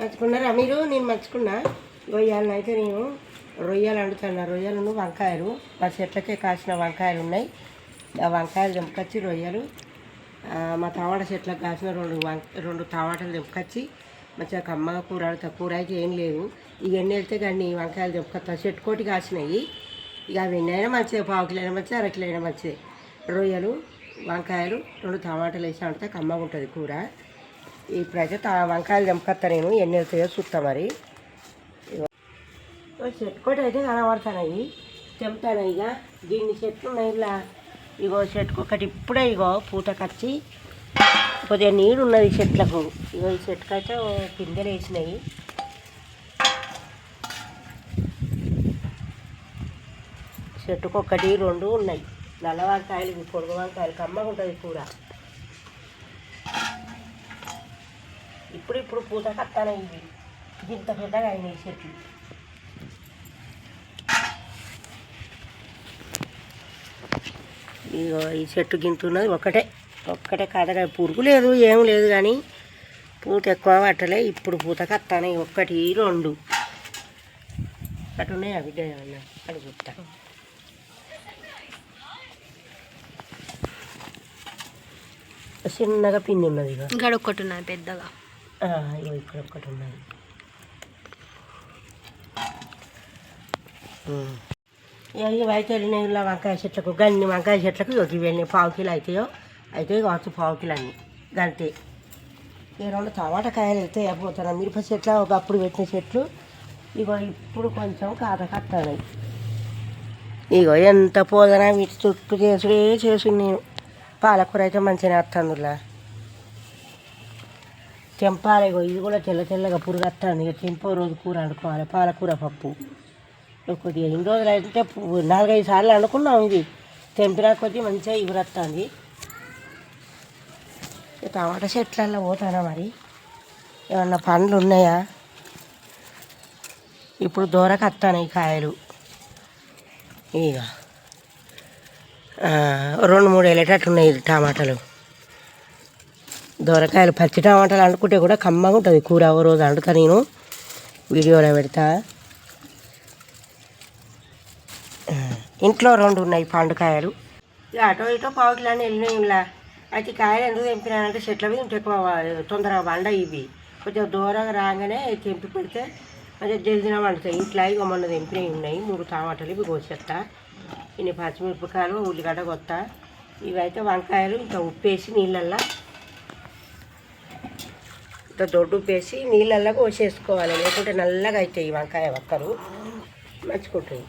మర్చుకున్నారా మీరు? నేను మర్చుకున్నా రొయ్యాలను అయితే నేను రొయ్యలు వండుతున్నా. రొయ్యలను వంకాయలు. మా చెట్లకే కాసిన వంకాయలు ఉన్నాయి. ఆ వంకాయలు తెంపుకొచ్చి రొయ్యలు. మా టమాటా చెట్లకు కాసిన రెండు వం రెండు టమాటాలు తెంపుకొచ్చి మంచిగా కమ్మగా కూర అడుగుతా కూర అయితే ఏం లేవు ఇక ఎన్ని వెళ్తే కానీ వంకాయలు తెంపుకొస్తా. చెట్టుకోటి కాసినాయి. ఇక అవి ఎన్నైనా మంచిదే. పావు కిలో అయినా మంచిదే. రొయ్యలు వంకాయలు రెండు టమాటాలు వేసి వండితే. కమ్మగా ఉంటుంది కూర. ఇప్పుడైతే తా వంకాయలు తెంపుకొస్తా నేను ఎన్ని వెళ్తాయో చూస్తా మరి. ఇగో. చెట్టుకోటి అయితే కనబడుతున్నాయి తెంపుతాను ఇక దీన్ని చెట్లు ఉన్నాయి ఇలా. ఇగో చెట్టుకు ఒకటి ఇప్పుడే ఇగో పూట కచ్చి కొద్దిగా నీడు ఉన్నది చెట్లకు. ఇగో ఈ చెట్టుకు అయితే పిందెలు వేసినాయి. చెట్టుకు ఒకటి రెండు ఉన్నాయి. నల్ల వంకాయలు పొడుగు వంకాయలు కమ్మగా ఉంటుంది కూర. ఇప్పుడు ఇప్పుడు పూత కత్తాను ఇవి ఇంత పెద్దగా అయినాయి చెట్లు. ఇగో ఈ చెట్టు గింతున్నది ఒకటే ఒక్కటే. కాదగా పురుగు లేదు ఏం లేదు కానీ పూత ఎక్కువ పట్టలే ఇప్పుడు పూత కత్తాను ఒక్కటి రెండు. అటు ఉన్నాయి అవి ఏమన్నా? అని చెప్తా చిన్నగా పిండి ఉన్నది ఇక ఇక్కడ ఒక్కటి ఉన్నది పెద్దగా. ఇక్కడ ఒక్కటి ఉన్నాయి ఇవి అయితే వెళ్ళినాయి వంకాయ చెట్లకు గన్ని వంకాయ చెట్లకు ఇక ఇవి వెళ్ళినాయి పావు కిలో అవుతాయో అయితే కావచ్చు పావు కిలో అన్ని. గంతే. ఈ రెండు టమాటా కాయలు అయితే అయిపోతాను మిరప చెట్లు ఒకప్పుడు పెట్టిన చెట్లు ఇగో ఇప్పుడు కొంచెం కాత కట్టాలి ఇగో ఎంత పోదనా వీటి చుట్టూ చేసుడే చేసి నేను. పాలకూర అయితే మంచిగా వస్తుందిలా తెంపాలి ఇగో ఇది కూడా తెల్ల తెల్లగా పురుగు వస్తుంది ఇక చెంపో రోజు కూర వండుకోవాలి పాలకూర పప్పు. కొద్దిగా ఇన్ని రోజులు అయితే నాలుగైదు సార్లు అనుకున్నాం ఇది. తెంపినా కొద్దీ మంచిగా ఇగురస్తుంది టమాటా చెట్లల్లో పోతానా మరి? ఏమన్నా పండ్లు ఉన్నాయా? ఇప్పుడు దూరకు వస్తాను ఈ కాయలు. ఇక రెండు మూడు వెళ్ళేటట్టు ఉన్నాయి ఇది టమాటాలు. దొరకాయలు పచ్చి టమాటాలు వండుకుంటే కూడా కమ్మగా ఉంటుంది. కూర ఒక రోజు వండుతా నేను. వీడియోలో పెడతా. ఇంట్లో రెండు ఉన్నాయి పండుకాయలు. ఇక అటో ఇటో పావు వెళ్ళినాయిలా అయితే కాయలు ఎందుకు తెంపినానంటే చెట్ల మీద ఉంటే ఎక్కువ తొందరగా వండ ఇవి. కొంచెం దూరంగా రాగానే తెంపి పెడితే కొంచెం జల్దిన వండుతాయి ఇట్లా ఇక మొన్న తెంపినవి ఉన్నాయి. మూడు టమాటాలు ఇవి కోసేస్తా. ఇన్ని పచ్చిమిరపకాయలు ఉల్లిగడ్డ కొత్త. ఇవైతే వంకాయలు ఇంకా ఉప్పేసి నీళ్ళల్లో ఇంత దొడ్డు ఉప్పేసి నీళ్ళల్లో కోసేసుకోవాలి. లేకుంటే నల్లగా అవుతాయి ఈ వంకాయ వక్కలు. మంచుకుంటాయి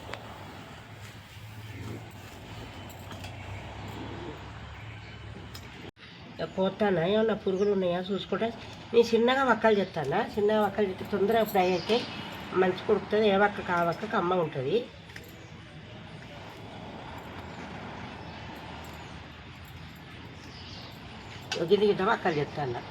పోతానా ఏమన్నా పురుగులు ఉన్నాయా? చూసుకుంటే నేను చిన్నగా వక్కలు చెప్తానా చిన్నగా వక్కలు చెప్తే తొందరగా ఫ్రై అయితే మంచి కుడుకుతుంది ఏ వక్క కావక్క కమ్మ ఉంటుంది. గిద్ద వక్కలు చెప్తాను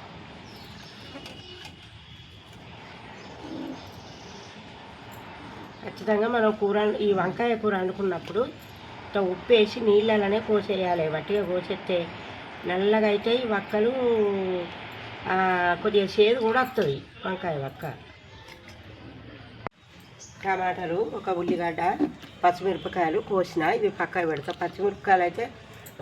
ఖచ్చితంగా మనం కూర ఈ వంకాయ కూర వండుకున్నప్పుడు ఉప్పు వేసి నీళ్ళలోనే కోసేయాలి. వట్టిగా కోసేస్తే నల్లగా అయితే ఈ వక్కలు కొద్దిగా చేదు కూడా వస్తుంది వంకాయ వక్క. టమాటాలు ఒక ఉల్లిగడ్డ పచ్చిమిరపకాయలు కోసిన ఇవి పక్కకు పెడతా. పచ్చిమిరపకాయలు అయితే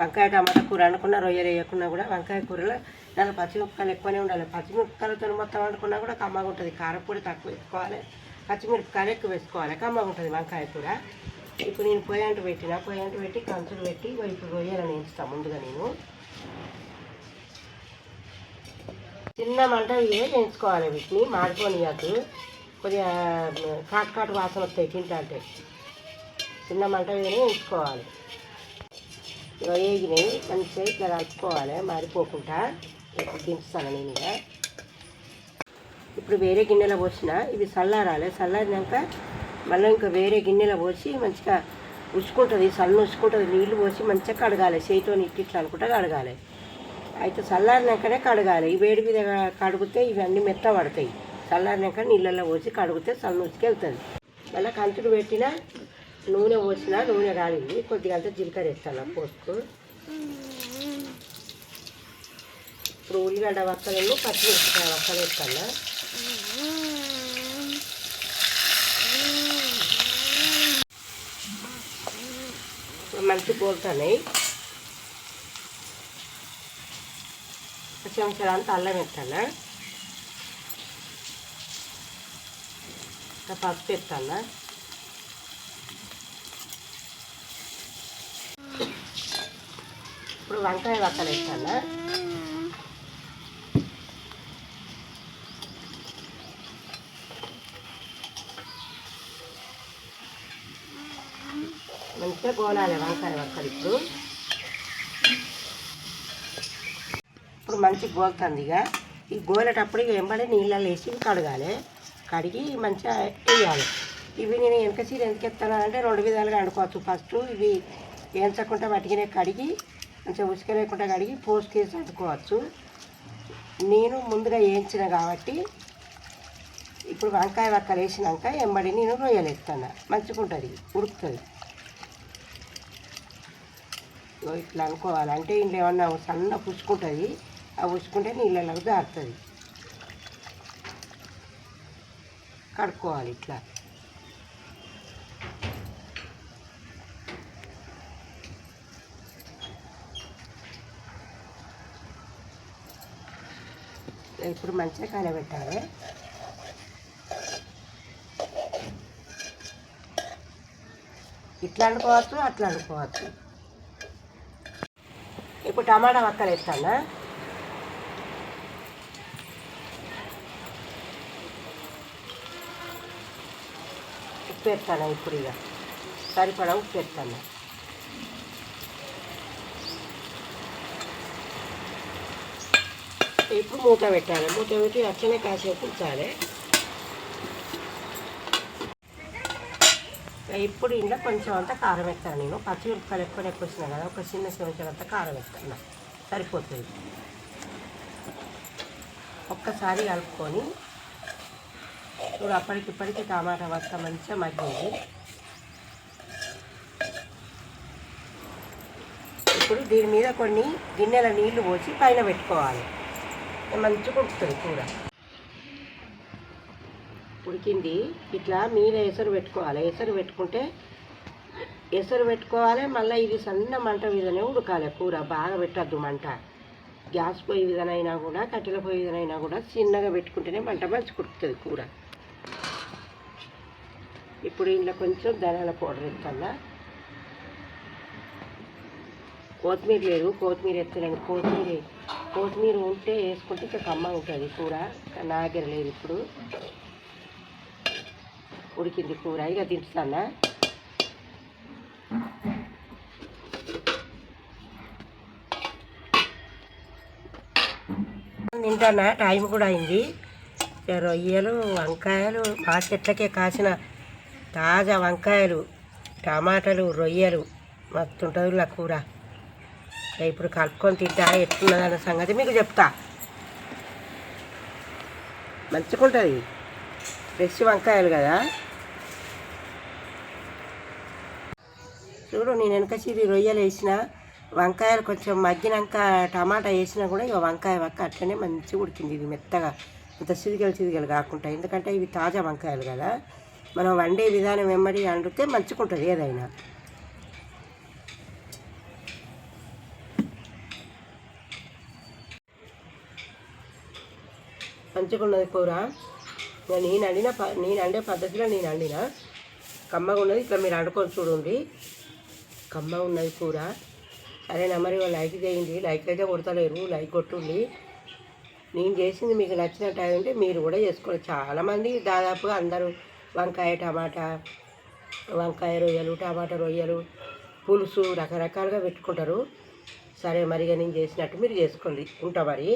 వంకాయ టమాటా కూర అనుకున్నా రొయ్యలు వేయకున్నా కూడా వంకాయ కూరలో దాని పచ్చిమిరపకాయలు ఎక్కువనే ఉండాలి. పచ్చిమిరపకాయలతో మొత్తం అనుకున్నా కూడా కమ్మగా ఉంటుంది. కారపొడి తక్కువ వేసుకోవాలి. పచ్చిమిరపకాయలు ఎక్కువ వేసుకోవాలి. కమ్మ ఉంటుంది వంకాయ కూర. ఇప్పుడు నేను పొయ్యంటు పెట్టిన పొయ్యంటు పెట్టి కంచులు పెట్టి ఇప్పుడు రొయ్యలు వేస్తాను ముందుగా నేను. చిన్న మంట ఇవే వేయించుకోవాలి వీటిని మాడిపోనియాకు కొద్దిగా కాటు కాటు వాసన వస్తాయి తింటా చిన్న మంట మీద వేయించుకోవాలి. ఇక మంచిగా ఇట్లా కలుపుకోవాలి మారిపోకుండా ఇప్పుడు దించుతాను నేను ఇక. ఇప్పుడు వేరే గిన్నెలో పోసిన ఇవి చల్లారాలి. చల్లారినాక మళ్ళీ ఇంకా వేరే గిన్నెలో పోసి మంచిగా ఉసుకుంటుంది సన్న ఉసుకుంటుంది. నీళ్ళు పోసి మంచిగా కడగాలి. చేతితో ఇట్లా అనుకుంటే కడగాలి. అయితే చల్లారినాకనే కడగాలి. ఈ వేడి మీద కడిగితే ఇవన్నీ మెత్త పడతాయి. చల్లారినాక నీళ్ళల్లో పోసి కడిగితే సన్న ఉసుకెళ్తుంది. మళ్ళీ కంచుడు పెట్టిన నూనె పోసిన నూనె కాలింది. కొద్దిగా అంతా జీలకర్ర వేస్తాను పోసుకు. ఇప్పుడు ఉల్లిగడ్డ వక్కలను పచ్చిమిరపకాయ వక్కలు వేస్తాను. మంచి పోలుతున్నాయి చెంచా అంతా అల్లం ఎత్తాను పప్పు పసుపు ఎత్తాను ఇప్పుడు వంకాయ వక్కలు వేస్తాను? మంచిగా వంకాయ వక్కలు ఇప్పుడు. ఇప్పుడు మంచి గోలుతుంది ఇక. ఈ గోలేటప్పుడు ఇక వెంబడి నీళ్ళలో వేసి కడగాలి. కడిగి మంచిగా వేయాలి. ఇవి నేను వెనక చీర ఎందుకు ఎత్తానంటే రెండు విధాలుగా వండుకోవచ్చు. ఫస్ట్ ఇవి వేయించకుండా వాటికినే కడిగి మంచిగా ఉసుక లేకుండా కడిగి పోసుకేసి వండుకోవచ్చు. నేను ముందుగా వేయించిన కాబట్టి ఇప్పుడు వంకాయ వక్కలు వేసినాక ఎంబడి నేను రొయ్యలు ఎత్తాను. మంచిగా ఉంటుంది ఉడుకుతుంది. ఇట్లా అనుకోవాలి. అంటే ఇంట్లో ఏమన్నా సన్న పుచ్చుకుంటుంది ఆ పుచ్చుకుంటే నీళ్ళలోకి జారుతుంది. కడుక్కోవాలి ఇట్లా. ఇప్పుడు మంచిగా కలబెట్టాలి. ఇట్లా అనుకోవచ్చు అట్లా అనుకోవచ్చు. ఇప్పుడు టమాటా వక్కలు వేస్తానా ఉప్పు వేస్తాను ఇప్పుడు ఇక సరిపడా ఉప్పు వేస్తాను ఇప్పుడు మూత పెట్టాలి మూత పెట్టి అట్లనే కాసేపు ఉంచాలి ఇప్పుడు ఇంట్లో కొంచెం అంతా కారం వేస్తాను నేను. పచ్చిమిరపకాయలు ఎక్కువ ఎక్కువ వచ్చినా కదా ఒక చిన్న చెంచా అంతా కారం వేస్తాను. సరిపోతుంది. ఒక్కసారి కలుపుకొని ఇప్పుడు అప్పటికిప్పటికి టమాటా వస్త మంచిగా మగ్గింది. ఇప్పుడు దీని మీద కొన్ని గిన్నెల నీళ్ళు పోసి పైన పెట్టుకోవాలి. మంచిగా ఉడుకుతుంది కూర. ఉడికింది. ఇట్లా మీద ఎసరు పెట్టుకోవాలి. ఎసరు పెట్టుకుంటే ఎసరు పెట్టుకోవాలి. మళ్ళీ ఇది సన్న మంట మీదనే ఉడకాలి. కూర బాగా పెట్టద్దు మంట. గ్యాస్ పొయ్యి విధనైనా కూడా కట్టెల పొయ్యి విధనైనా కూడా చిన్నగా పెట్టుకుంటేనే మంట మంచి కుడుతుంది కూర. ఇప్పుడు ఇంట్లో కొంచెం ధనాల పౌడర్ ఎత్తాలా కొత్తిమీర లేదు. కొత్తిమీర ఎత్తలేను. కొత్తిమీర కొత్తిమీర ఉంటే వేసుకుంటే ఇంకా కమ్మ ఉంటుంది కూర. నా దగ్గర లేదు ఇప్పుడు. ఉడికింది కూర. ఇక దించుతానా తింటానా? టైం కూడా అయింది. రొయ్యలు వంకాయలు మా చెట్లకే కాసిన తాజా వంకాయలు టమాటాలు రొయ్యలు మస్తుంటుంది నా కూర ఇప్పుడు కలుపుకొని తింటా ఎట్లున్నదన్న సంగతి మీకు చెప్తా. మంచిగా ఉంటుంది ఫ్రెష్ వంకాయలు కదా? చూడు నేను వెనక చీరి రొయ్యలు వేసిన వంకాయలు కొంచెం మగ్గినాక టమాటా వేసినా కూడా ఇక వంకాయ వక్క అట్లనే మంచిగా ఉడికింది ఇది మెత్తగా. ఇంత చిరిగలు చిరిగలు కాకుండా. ఎందుకంటే ఇవి తాజా వంకాయలు కదా. మనం వండే విధానం వెంబడి వండితే మంచుకుంటుంది ఏదైనా. మంచిగా ఉన్నది కూర. నేను వండిన నేను వండే పద్ధతిలో నేను వండిన. కమ్మగా ఉన్నది. ఇట్లా మీరు వండుకొని చూడండి. కమ్మ ఉన్నది కూర సరేనా మరి లైక్ చేయండి. లైక్ అయితే కొడతలేరు. లైక్ కొట్టుండి. నేను చేసింది మీకు నచ్చినట్టు అయితే మీరు కూడా చేసుకోవాలి చాలామంది దాదాపుగా అందరూ వంకాయ టమాటా వంకాయ రొయ్యలు టమాటా రొయ్యలు పులుసు రకరకాలుగా పెట్టుకుంటారు. సరే మరిగా నేను చేసినట్టు మీరు చేసుకోండి. ఉంటా మరి.